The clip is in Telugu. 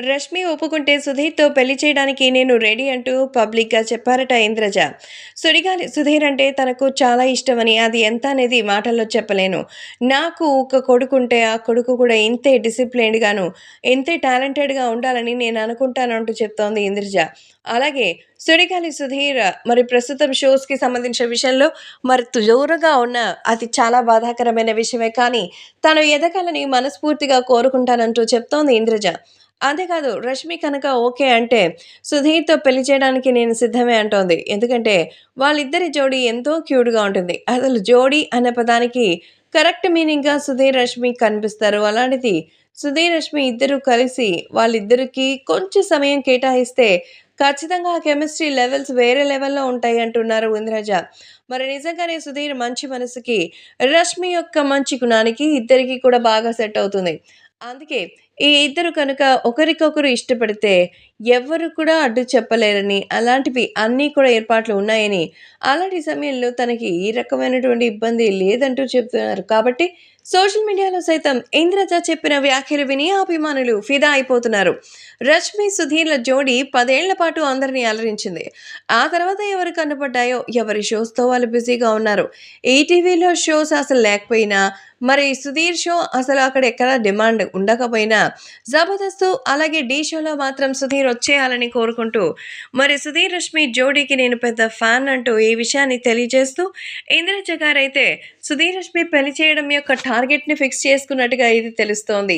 రష్మి ఒప్పుకుంటే సుధీర్తో పెళ్ళి చేయడానికి నేను రెడీ అంటూ పబ్లిక్గా చెప్పారట ఇంద్రజ. సుడిగాలి సుధీర్ అంటే తనకు చాలా ఇష్టమని అది ఎంత అనేది మాటల్లో చెప్పలేను. నాకు ఒక కొడుకుంటే ఆ కొడుకు కూడా ఇంతే డిసిప్లైన్డ్గాను ఇంతే టాలెంటెడ్గా ఉండాలని నేను అనుకుంటానంటూ చెప్తోంది ఇంద్రజ. అలాగే సుడిగాలి సుధీర్ మరి ప్రస్తుతం షోస్కి సంబంధించిన విషయంలో మరి దూరంగా ఉన్న అది చాలా బాధాకరమైన విషయమే కానీ తను ఎదగాలని మనస్ఫూర్తిగా కోరుకుంటానంటూ చెప్తోంది ఇంద్రజ. అంతేకాదు రష్మి కనుక ఓకే అంటే సుధీర్తో పెళ్ళి చేయడానికి నేను సిద్ధమే అంటోంది. ఎందుకంటే వాళ్ళిద్దరి జోడీ ఎంతో క్యూట్గా ఉంటుంది. అసలు జోడీ అనే పదానికి కరెక్ట్ మీనింగ్గా సుధీర్ రష్మి కనిపిస్తారు. అలాంటిది సుధీర్ రష్మి ఇద్దరు కలిసి వాళ్ళిద్దరికి కొంచెం సమయం కేటాయిస్తే ఖచ్చితంగా ఆ కెమిస్ట్రీ లెవెల్స్ వేరే లెవెల్లో ఉంటాయి అంటున్నారు ఇంద్రజ. మరి నిజంగానే సుధీర్ మంచి మనసుకి రష్మి యొక్క మంచి గుణానికి ఇద్దరికి కూడా బాగా సెట్ అవుతుంది. అందుకే ఈ ఇద్దరు కనుక ఒకరికొకరు ఇష్టపడితే ఎవ్వరు కూడా అడ్డు చెప్పలేరని అలాంటివి అన్నీ కూడా ఏర్పాట్లు ఉన్నాయని అలాంటి సమయంలో తనకి ఈ రకమైనటువంటి ఇబ్బంది లేదంటూ చెప్తున్నారు. కాబట్టి సోషల్ మీడియాలో సైతం ఇంద్రజ చెప్పిన వ్యాఖ్యలు విని అభిమానులు ఫిదా అయిపోతున్నారు. రష్మి సుధీర్ల జోడీ పదేళ్ళ పాటు అందరినీ అలరించింది. ఆ తర్వాత ఎవరు కనపడ్డాయో ఎవరి షోస్తో వాళ్ళు బిజీగా ఉన్నారు. ఈటీవీలో షోస్ అసలు లేకపోయినా మరి సుధీర్ షో అసలు అక్కడ ఎక్కడ డిమాండ్ ఉండకపోయినా జబర్దస్త్ అలాగే డీ షోలో మాత్రం సుధీర్ వచ్చేయాలని కోరుకుంటూ మరి సుధీర్ రష్మి జోడీకి నేను పెద్ద ఫ్యాన్ అంటూ ఈ విషయాన్ని తెలియజేస్తూ ఇంద్రజ గారైతే సుధీర్ రష్మి పెళ్ళి చేయడం యొక్క టార్గెట్ని ఫిక్స్ చేసుకున్నట్టుగా ఇది తెలుస్తోంది.